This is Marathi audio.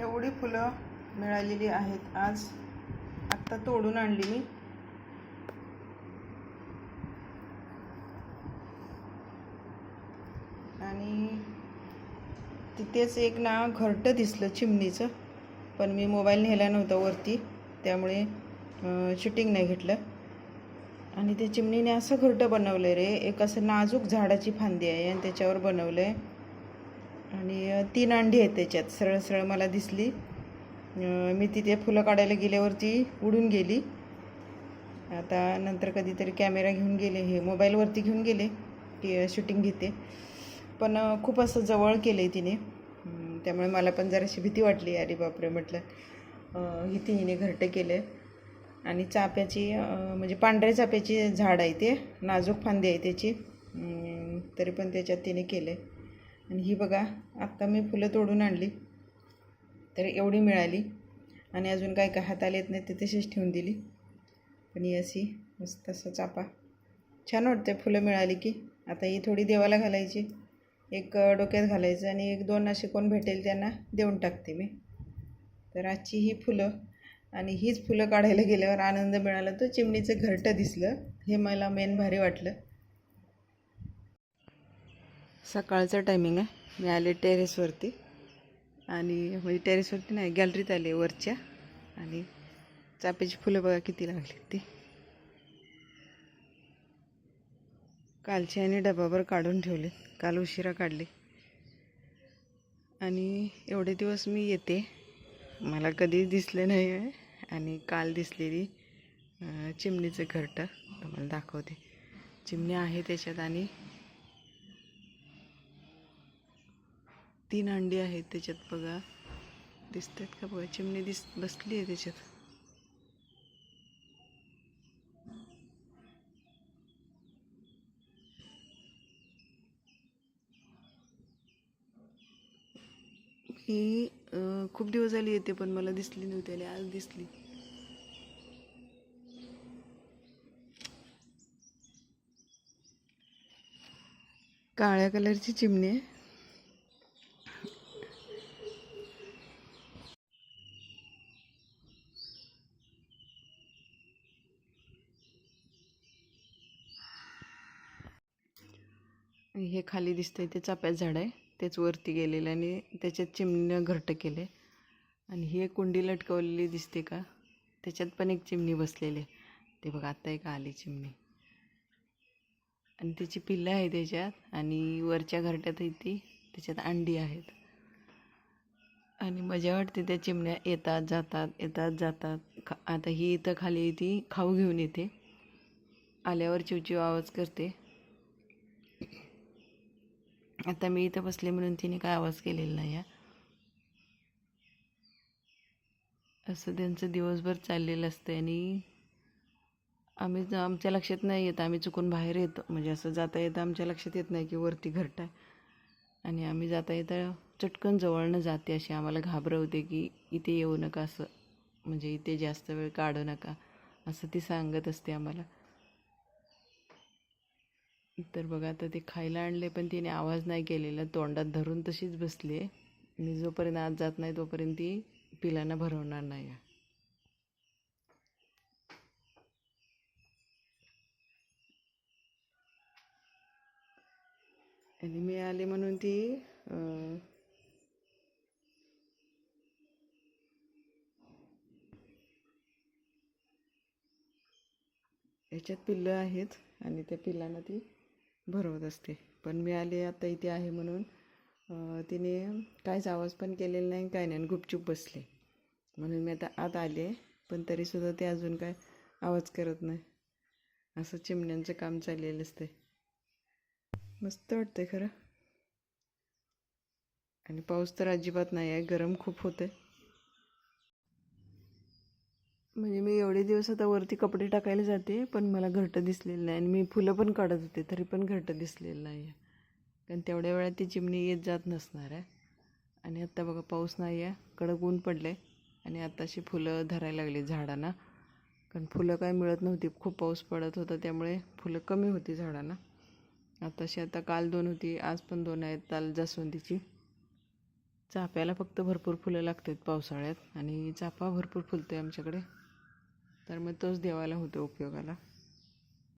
एवढी फुलं मिळालेली आहेत. आज आत्ता तोडून आणली मी. आणि तिथेच एक ना घरटं दिसलं चिमणीचं. पण मी मोबाईल नेला नव्हता वरती. त्यामुळे शूटिंग नाही घेतलं. आणि त्या चिमणीने असं घरटं बनवलं आहे रे. एक असं नाजूक झाडाची फांदी आहे आणि त्याच्यावर बनवलं आहे आणि तीन अंडी आहेत त्याच्यात. सरळ सरळ मला दिसली. मी तिथे फुलं काढायला गेल्यावरती उडून गेली. आता नंतर कधीतरी कॅमेरा घेऊन गेले हे मोबाईलवरती घेऊन गेले की शूटिंग घेते. पण खूप असं जवळ केलं आहे तिने त्यामुळे मला पण जराशी भीती वाटली अरे बापरे म्हटलं ही तिने घरटं केलं. आहे आणि चाप्याची म्हणजे पांढऱ्या चाप्याची झाड आहे ते नाजूक फांदी आहे त्याची. तरी पण त्याच्यात तिने केलं. आहे आणि ही बघा आत्ता मी फुलं तोडून आणली. तर एवढी मिळाली. आणि अजून काय काय हाताला येत नाही ते तशीच ठेवून दिली. पण ही अशी मस्त असं चापा. छान वाटते फुलं मिळाली की. आता ही थोडी देवाला घालायची. एक डोक्यात घालायचं आणि एक दोन असे कोण भेटेल त्यांना देऊन टाकते मी. तर आजची ही फुलं आणि हीच फुलं काढायला गेल्यावर आनंद मिळाला. तर चिमणीचं घरटं दिसलं. हे मला मेन भारी वाटलं. सकाळचं टायमिंग आहे. मी आले टेरेसवरती आणि म्हणजे टेरेसवरती नाही गॅलरीत आले वरच्या. आणि चाप्याची फुलं बघा किती लागली ती. कालची आणि डबाभर काढून ठेवले काल उशिरा काढले. आणि एवढे दिवस मी येते. मला कधी दिसले नाही आहे. आणि काल दिसलेली चिमणीचं घरटं. तुम्हाला दाखवते. चिमणी आहे त्याच्यात आणि तीन अंडी आहेत त्याच्यात बघा. दिसतात का बघा? चिमणी दिस बसली आहे त्याच्यात. ही खूप दिवस झाली येते पण मला दिसली नव्हती आणि आज दिसली. काळ्या कलरची चिमणी आहे आणि हे खाली दिसतंय ते चाप्यात झाड आहे. तेच वरती गेलेलं आणि त्याच्यात चिमणीनं घरटं केलं आणि ही एक कुंडी लटकवलेली दिसते का? त्याच्यात पण एक चिमणी बसलेली आहे. ते बघा आत्ता एक आली चिमणी. आणि त्याची पिल्लं आहे त्याच्यात आणि वरच्या घरट्यात आहे ती. त्याच्यात अंडी आहेत. आणि मजा वाटते त्या चिमण्या येतात जातात येतात जातात. खा आता ही इथं खाली ती. खाऊ घेऊन येते. आल्यावर चिवचिव आवाज करते. आता मी इथं बसले म्हणून तिने काय आवाज केलेला नाही आहे असं त्यांचं दिवसभर चाललेलं असतं आणि आम्ही आमच्या लक्षात नाही येत आम्ही चुकून बाहेर येतो. म्हणजे असं जाता येतं आमच्या लक्षात येत नाही की वरती घरटा आहे. आणि आम्ही जाता येता चटकन जवळनं जाते अशी. आम्हाला घाबरवते की इथे येऊ नका असं. म्हणजे इथे जास्त वेळ काढू नका असं ती सांगत असते आम्हाला. तर बघा आता ते खायला आणले पण तिने आवाज नाही केलेला. तोंडात धरून तशीच बसली. आहे मी जोपर्यंत आत जात नाही तोपर्यंत ती पिलांना भरवणार नाही. आहे आणि मी आले म्हणून ती याच्यात पिल्लं आहेत आणि त्या पिल्लांना ती भरवत असते. पण मी आले आता इथे आहे म्हणून तिने काहीच आवाज पण केलेला नाही काय नाही आणि गुपचूप बसले. म्हणून मी आता आत आले पण तरीसुद्धा ते अजून काय आवाज करत नाही. असं चिमण्यांचं काम चाललेलं असते मस्त वाटतंय खरं. आणि पाऊस तर अजिबात नाही आहे गरम खूप होतं म्हणजे मी एवढे दिवस आता वरती कपडे टाकायला जाते पण मला घरटं दिसलेलं नाही. आणि मी फुलं पण काढत होते तरी पण घरटं दिसलेलं नाही आहे कारण तेवढ्या वेळात ती चिमणी येत जात नसणार आहे. आणि आत्ता बघा पाऊस नाही आहे कडक ऊन पडलं आहे आणि आत्ताशी फुलं धरायला लागली झाडांना. कारण फुलं काय मिळत नव्हती खूप पाऊस पडत होता त्यामुळे फुलं कमी होती झाडांना. आताशी आता काल दोन होती आज पण दोन आहेत काल जास्वंदीची. चाफ्याला फक्त भरपूर फुलं लागतात पावसाळ्यात. आणि चाफा भरपूर फुलते आमच्याकडे. तर मग तोच देवाला होतो उपयोगाला